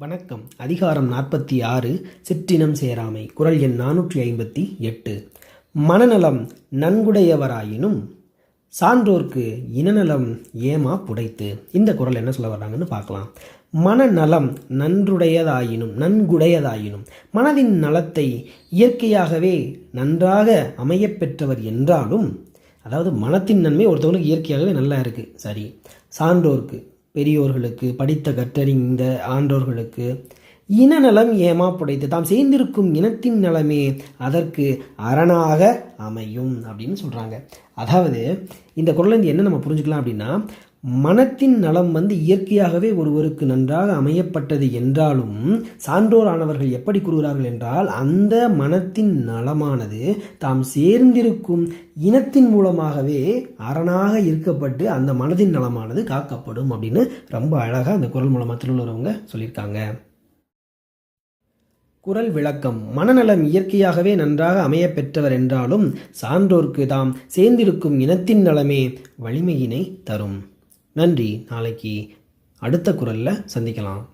வணக்கம். அதிகாரம் நாற்பத்தி ஆறு சிற்றினம் சேராமை. குரல் எண் நானூற்றி ஐம்பத்தி எட்டு. மனநலம் நன்குடையவராயினும் சான்றோர்க்கு இனநலம் ஏமா புடைத்து. இந்த குரல் என்ன சொல்ல வர்றாங்கன்னு பார்க்கலாம். மனநலம் நன்றுடையதாயினும் நன்குடையதாயினும் மனதின் நலத்தை இயற்கையாகவே நன்றாக அமையப்பெற்றவர் என்றாலும் அதாவது மனத்தின் நன்மை ஒருத்தவங்களுக்கு இயற்கையாகவே நல்லா இருக்குது சரி சான்றோர்க்கு பெரியோர்களுக்கு படித்த கற்றறிந்த ஆன்றோர்களுக்கு இனநலம் ஏமாப்புடைத்து தாம் சேர்ந்திருக்கும் இனத்தின் நலமே அதற்கு அரணாக அமையும் அப்படின்னு சொல்கிறாங்க அதாவது இந்த குரலேருந்து என்ன நம்ம புரிஞ்சுக்கலாம் அப்படின்னா மனத்தின் நலம் வந்து இயற்கையாகவே ஒருவருக்கு நன்றாக அமையப்பட்டது என்றாலும் சான்றோரானவர்கள் எப்படி கூறுகிறார்கள் என்றால் அந்த மனத்தின் நலமானது தாம் சேர்ந்திருக்கும் இனத்தின் மூலமாகவே அரணாக இருக்கப்பட்டு அந்த மனதின் நலமானது காக்கப்படும் அப்படின்னு ரொம்ப அழகாக அந்த குரல் மூலமாக திருவள்ளுவரவங்க சொல்லியிருக்காங்க. குரல் விளக்கம். மனநலம் இயற்கையாகவே நன்றாக அமையப்பெற்றவர் என்றாலும் சான்றோர்க்கு தாம் சேர்ந்திருக்கும் இனத்தின் நலமே வலிமையினை தரும். நன்றி. நாளைக்கு அடுத்த குரலில் சந்திக்கலாம்.